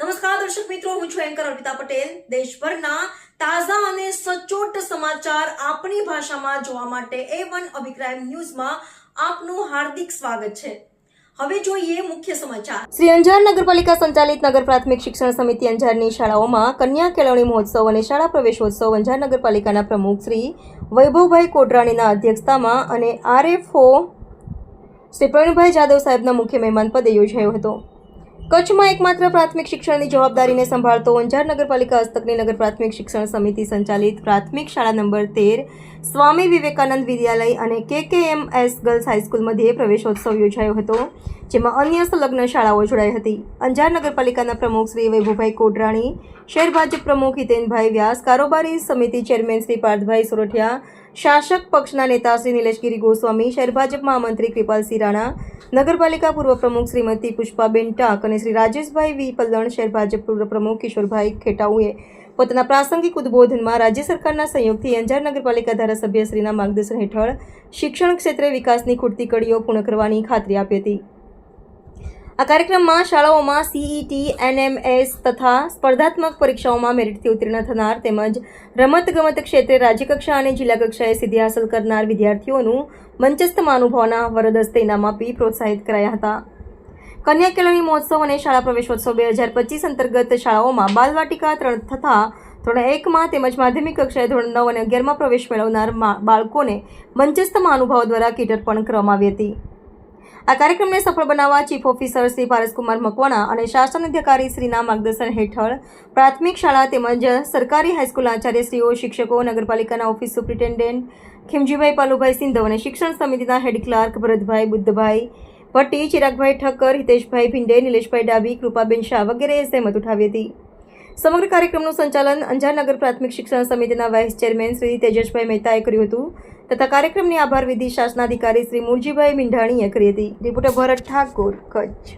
નમસ્કાર, દર્શક મિત્રો, હું છું એન્કર અર્પિતા પટેલ. દેશભરના તાજા અને સચોટ સમાચાર આપણી ભાષામાં જોવા માટે એ વન અભિપ્રાય ન્યૂઝમાં આપનું હાર્દિક સ્વાગત છે. હવે જોઈએ મુખ્ય સમાચાર. શ્રી અંજાર નગરપાલિકા સંચાલિત નગર પ્રાથમિક શિક્ષણ સમિતિ અંજારની શાળાઓમાં કન્યા કેળવણી મહોત્સવ અને શાળા પ્રવેશોત્સવ અંજાર નગરપાલિકાના પ્રમુખ શ્રી વૈભવભાઈ કોટરાણીના અધ્યક્ષતામાં અને આરએફઓ શ્રી પ્રવીણભાઈ જાદવ સાહેબના મુખ્ય મહેમાન પદે યોજાયો હતો. કચ્છમાં એકમાત્ર પ્રાથમિક શિક્ષણની જવાબદારીને સંભાળતો અંજાર નગરપાલિકા હસ્તકની નગર પ્રાથમિક શિક્ષણ સમિતિ સંચાલિત પ્રાથમિક શાળા નંબર તેર, સ્વામી વિવેકાનંદ વિદ્યાલય અને કે કે એમ એસ ગર્લ્સ હાઈસ્કૂલ મધ્યે પ્રવેશોત્સવ યોજાયો હતો, જેમાં અન્ય સંલગ્ન શાળાઓ જોડાઈ હતી. અંજાર નગરપાલિકાના પ્રમુખ શ્રી વૈભવભાઈ કોડરાણી, શહેર ભાજપ પ્રમુખ હિતેનભાઈ વ્યાસ, કારોબારી સમિતિ ચેરમેન શ્રી પાર્થભાઈ સોરઠિયા શાસક પક્ષના નેતા શ્રી નિલેશગીરી ગોસ્વામી, શહેર ભાજપ મહામંત્રી કૃપાલસિંહ રાણા, નગરપાલિકા પૂર્વ પ્રમુખ શ્રીમતી પુષ્પાબેન ટાંક અને શ્રી રાજેશભાઈ વી પલ્લણ શહેર ભાજપ પૂર્વ પ્રમુખ કિશોરભાઈ ખેટાઉએ પોતાના પ્રાસંગિક ઉદબોધનમાં રાજ્ય સરકારના સહયોગથી અંજાર નગરપાલિકા ધારાસભ્યશ્રીના માર્ગદર્શન હેઠળ શિક્ષણ ક્ષેત્રે વિકાસની ખૂટતી કડીઓ પૂર્ણ કરવાની ખાતરી આપી હતી. આ કાર્યક્રમમાં શાળાઓમાં સીઈટી એનએમએસ તથા સ્પર્ધાત્મક પરીક્ષાઓમાં મેરિટથી ઉત્તીર્ણ થનાર તેમજ રમતગમત ક્ષેત્રે રાજ્યકક્ષા અને જિલ્લા કક્ષાએ સિદ્ધિ હાંસલ કરનાર વિદ્યાર્થીઓનું મંચસ્થ મહાનુભાવના વરદ હસ્તે ઇનામ આપી પ્રોત્સાહિત કરાયા હતા. કન્યા કેળવણી મહોત્સવ અને શાળા પ્રવેશોત્સવ બે હજાર પચીસ અંતર્ગત શાળાઓમાં બાલવાટિકા ત્રણ તથા ધોરણ એકમાં તેમજ માધ્યમિક કક્ષાએ ધોરણ નવ અને અગિયારમાં પ્રવેશ મેળવનાર બાળકોને મંચસ્થ મહાનુભાવો દ્વારા કીટ અર્પણ કરવામાં આવી હતી. આ કાર્યક્રમને સફળ બનાવવા ચીફ ઓફિસર શ્રી પારસકુમાર મકવાણા અને શાસન અધિકારી શ્રીના માર્ગદર્શન હેઠળ પ્રાથમિક શાળા તેમજ સરકારી હાઈસ્કૂલ આચાર્યશ્રીઓ, શિક્ષકો, નગરપાલિકાના ઓફિસ સુપ્રિન્ટેન્ડન્ટ ખીમજીભાઈ પાલુભાઈ સિંધવ અને શિક્ષણ સમિતિના હેડ ક્લાર્ક ભરતભાઈ બુદ્ધભાઈ ભટ્ટી, ચિરાગભાઈ ઠક્કર, હિતેશભાઈ ભિંડે, નિલેશભાઈ ડાબી, કૃપાબેન શાહ વગેરેએ સહેમત ઉઠાવી હતી. સમગ્ર કાર્યક્રમનું સંચાલન અંજાર નગર પ્રાથમિક શિક્ષણ સમિતિના વાઇસ ચેરમેન શ્રી તેજસભાઈ મહેતાએ કર્યું હતું. તથા કાર્યક્રમની આભાર વિધિ શાસનાધિકારી શ્રી મુરજીભાઈ મીંઢાણીએ કરી હતી. રિપોર્ટર ભરત ઠાકોર કચ્છ.